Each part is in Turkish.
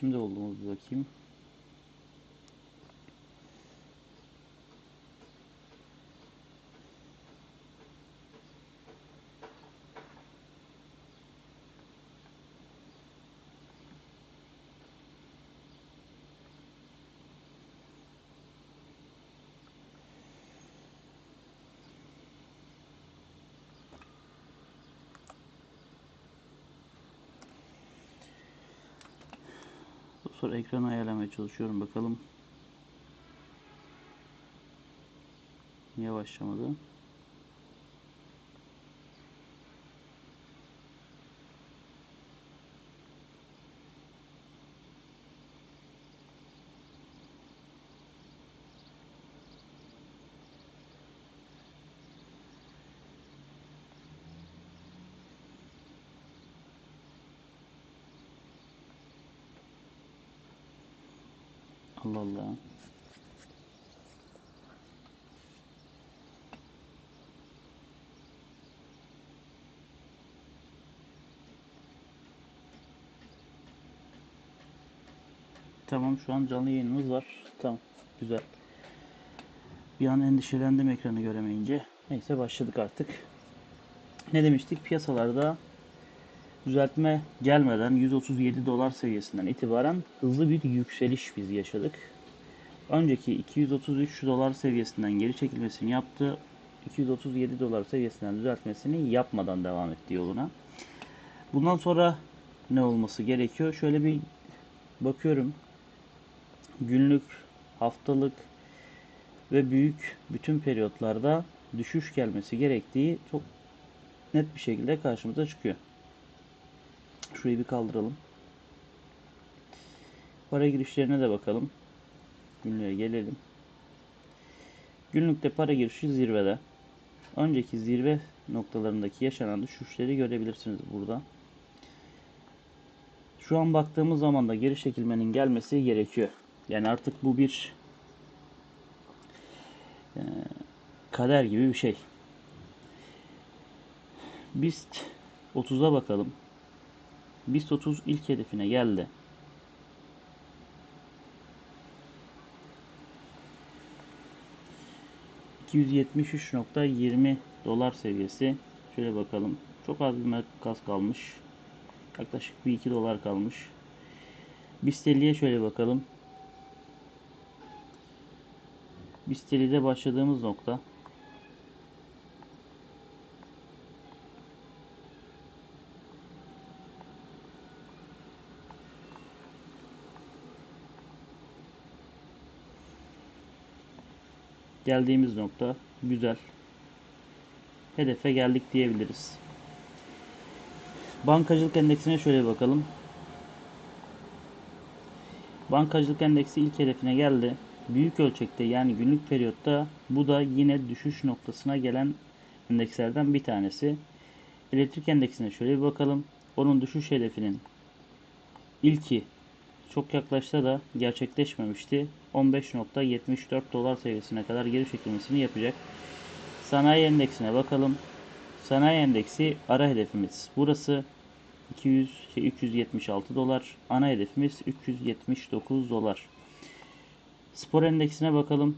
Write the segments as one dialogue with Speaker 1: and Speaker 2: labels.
Speaker 1: Şimdi oldu mu bir bakayım. Sonra ekranı ayarlamaya çalışıyorum bakalım. Niye başlamadı? Allah Allah. Tamam şu an canlı yayınımız var. Tamam güzel. Bir an endişelendim ekranı göremeyince. Neyse başladık artık. Ne demiştik? Piyasalarda düzeltme gelmeden 137 dolar seviyesinden itibaren hızlı bir yükseliş biz yaşadık. Önceki 233 dolar seviyesinden geri çekilmesini yaptı. 237 dolar seviyesinden düzeltmesini yapmadan devam etti yoluna. Bundan sonra ne olması gerekiyor? Şöyle bir bakıyorum. Günlük, haftalık ve büyük bütün periyotlarda düşüş gelmesi gerektiği çok net bir şekilde karşımıza çıkıyor. Şurayı bir kaldıralım. Para girişlerine de bakalım. Günlüğe gelelim. Günlükte para girişi zirvede. Önceki zirve noktalarındaki yaşanan düşüşleri görebilirsiniz burada. Şu an baktığımız zaman da geri çekilmenin gelmesi gerekiyor. Yani artık bu bir e, kader gibi bir şey. BIST 30'a bakalım. BIST 30 ilk hedefine geldi. %273.20 dolar seviyesi. Şöyle bakalım. Çok az bir makas kalmış. Yaklaşık bir 2 dolar kalmış. BIST 50'ye şöyle bakalım. BIST 50'de başladığımız nokta geldiğimiz nokta güzel. Hedefe geldik diyebiliriz. Bankacılık endeksine şöyle bakalım. Bankacılık endeksi ilk hedefine geldi. Büyük ölçekte yani günlük periyotta bu da yine düşüş noktasına gelen endekslerden bir tanesi. Elektrik endeksine şöyle bir bakalım. Onun düşüş hedefinin ilki çok yaklaşsa da gerçekleşmemişti. 15.74 dolar seviyesine kadar geri çekilmesini yapacak. Sanayi endeksine bakalım. Sanayi endeksi ara hedefimiz. Burası 200 şey, 376 dolar. Ana hedefimiz 379 dolar. Spor endeksine bakalım.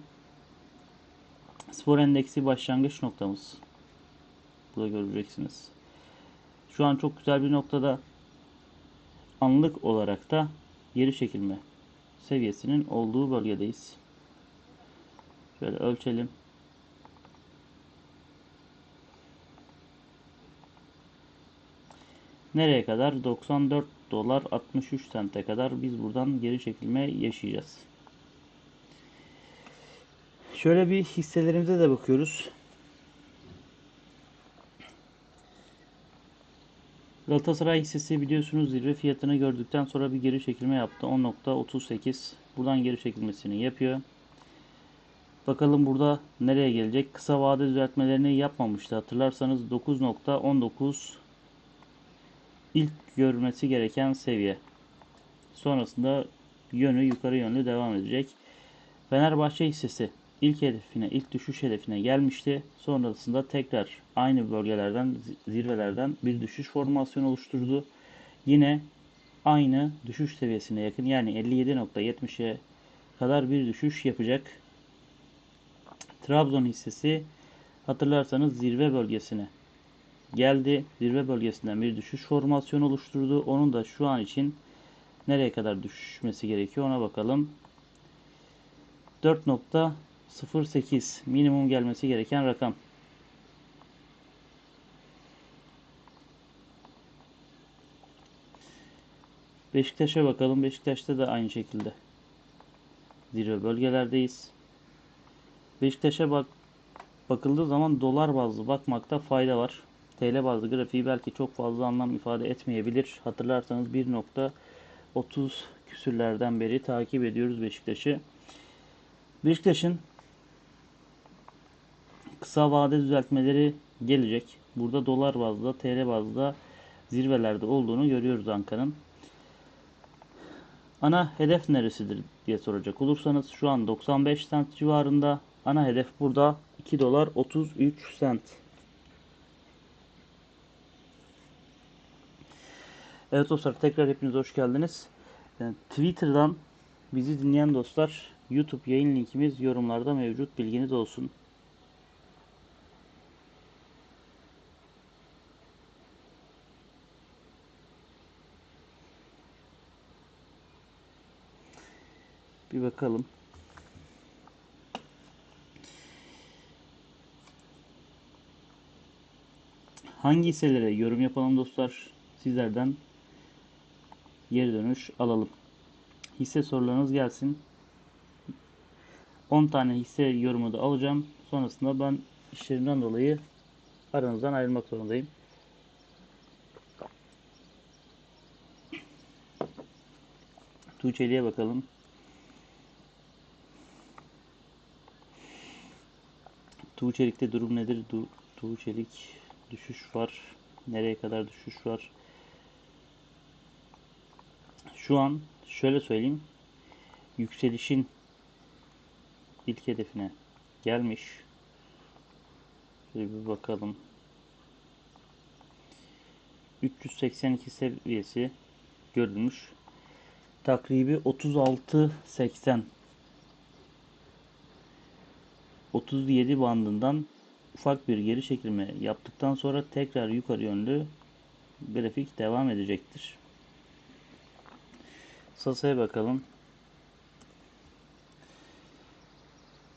Speaker 1: Spor endeksi başlangıç noktamız. Burada göreceksiniz. Şu an çok güzel bir noktada anlık olarak da geri çekilme seviyesinin olduğu bölgedeyiz. Şöyle ölçelim. Nereye kadar? 94 dolar 63 sente kadar biz buradan geri çekilme yaşayacağız. Şöyle bir hisselerimize de bakıyoruz. Galatasaray hissesi biliyorsunuz zirve fiyatını gördükten sonra bir geri çekilme yaptı. 10.38 buradan geri çekilmesini yapıyor. Bakalım burada nereye gelecek? Kısa vade düzeltmelerini yapmamıştı. Hatırlarsanız 9.19 ilk görmesi gereken seviye. Sonrasında yönü yukarı yönlü devam edecek. Fenerbahçe hissesi ilk hedefine, ilk düşüş hedefine gelmişti. Sonrasında tekrar aynı bölgelerden, zirvelerden bir düşüş formasyonu oluşturdu. Yine aynı düşüş seviyesine yakın yani 57.70'e kadar bir düşüş yapacak. Trabzon hissesi hatırlarsanız zirve bölgesine geldi. Zirve bölgesinden bir düşüş formasyonu oluşturdu. Onun da şu an için nereye kadar düşmesi gerekiyor ona bakalım. 4.08 minimum gelmesi gereken rakam. Beşiktaş'a bakalım. Beşiktaş'ta da aynı şekilde zirve bölgelerdeyiz. Beşiktaş'a bak bakıldığı zaman dolar bazlı bakmakta fayda var. TL bazlı grafiği belki çok fazla anlam ifade etmeyebilir. Hatırlarsanız 1.30 küsürlerden beri takip ediyoruz Beşiktaş'ı. Beşiktaş'ın kısa vade düzeltmeleri gelecek. Burada dolar bazda, TL bazda zirvelerde olduğunu görüyoruz Ankara'nın. Ana hedef neresidir diye soracak olursanız şu an 95 cent civarında. Ana hedef burada 2 dolar 33 cent. Evet dostlar tekrar hepiniz hoş geldiniz. Yani Twitter'dan bizi dinleyen dostlar YouTube yayın linkimiz yorumlarda mevcut bilginiz olsun. Bir bakalım. Hangi hisselere yorum yapalım dostlar? Sizlerden geri dönüş alalım. Hisse sorularınız gelsin. 10 tane hisse yorumu da alacağım. Sonrasında ben işlerimden dolayı aranızdan ayrılmak zorundayım. Tuğçeli'ye bakalım. Tuğçelik'te durum nedir? Du Tuğçelik düşüş var. Nereye kadar düşüş var? Şu an şöyle söyleyeyim. Yükselişin ilk hedefine gelmiş. Şöyle bir bakalım. 382 seviyesi görülmüş. Takribi 36.80 37 bandından ufak bir geri çekilme yaptıktan sonra tekrar yukarı yönlü grafik devam edecektir. Sasa'ya bakalım.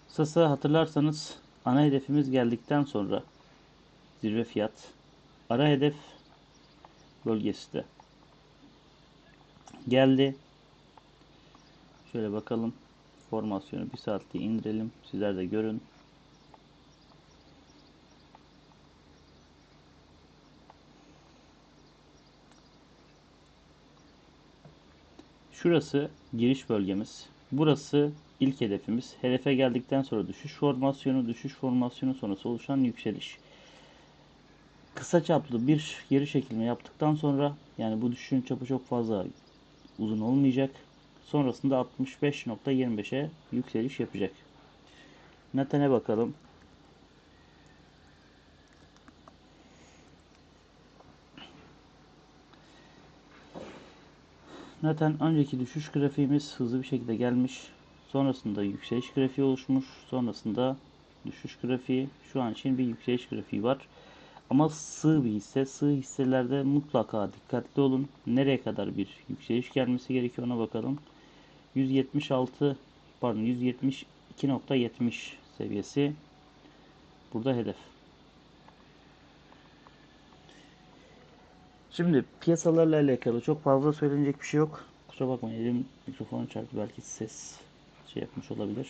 Speaker 1: Sasa hatırlarsanız ana hedefimiz geldikten sonra zirve fiyat ara hedef bölgesi de geldi. Şöyle bakalım. Formasyonu bir saatte indirelim. Sizler de görün. Şurası giriş bölgemiz. Burası ilk hedefimiz. Hedefe geldikten sonra düşüş formasyonu, düşüş formasyonu sonrası oluşan yükseliş. Kısa çaplı bir geri çekilme yaptıktan sonra yani bu düşüşün çapı çok fazla uzun olmayacak. Sonrasında 65.25'e yükseliş yapacak. Neten'e bakalım. Neten önceki düşüş grafiğimiz hızlı bir şekilde gelmiş. Sonrasında yükseliş grafiği oluşmuş. Sonrasında düşüş grafiği. Şu an için bir yükseliş grafiği var. Ama sığ bir hisse. Sığ hisselerde mutlaka dikkatli olun. Nereye kadar bir yükseliş gelmesi gerekiyor ona bakalım. 176 pardon 172.70 seviyesi burada hedef. Şimdi piyasalarla alakalı çok fazla söylenecek bir şey yok. Kusura bakmayın elim mikrofonu çarptı belki ses şey yapmış olabilir.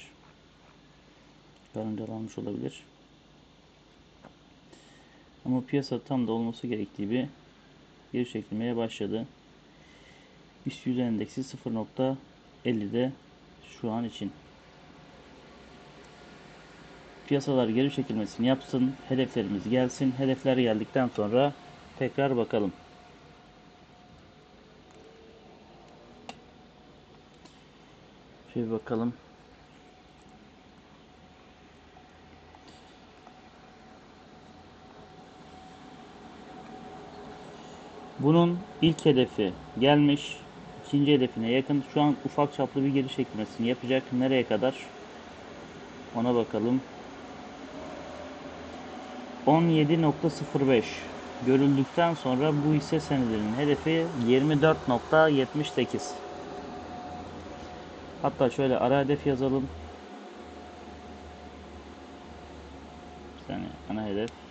Speaker 1: Karıncalanmış olabilir. Ama piyasa tam da olması gerektiği bir geri çekilmeye başladı. BIST 100 endeksi 0.50'de şu an için. Piyasalar geri çekilmesini yapsın. Hedeflerimiz gelsin. Hedefler geldikten sonra tekrar bakalım. Şöyle bakalım. Bunun ilk hedefi gelmiş. ikinci hedefine yakın. Şu an ufak çaplı bir giriş eklemesini yapacak. Nereye kadar? Ona bakalım. 17.05 görüldükten sonra bu hisse senedinin hedefi 24.78 Hatta şöyle ara hedef yazalım. Bir saniye ana hedef.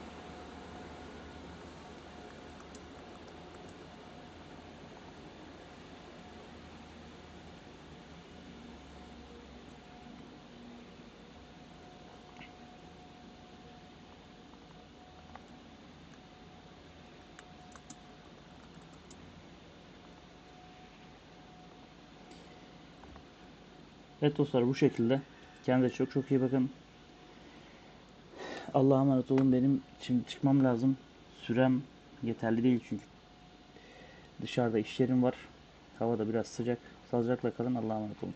Speaker 1: Evet dostlar bu şekilde. Kendinize çok çok iyi bakın. Allah'a emanet olun. Benim şimdi çıkmam lazım. Sürem yeterli değil çünkü. Dışarıda işlerim var. Hava da biraz sıcak. Sağlıcakla kalın. Allah'a emanet olun.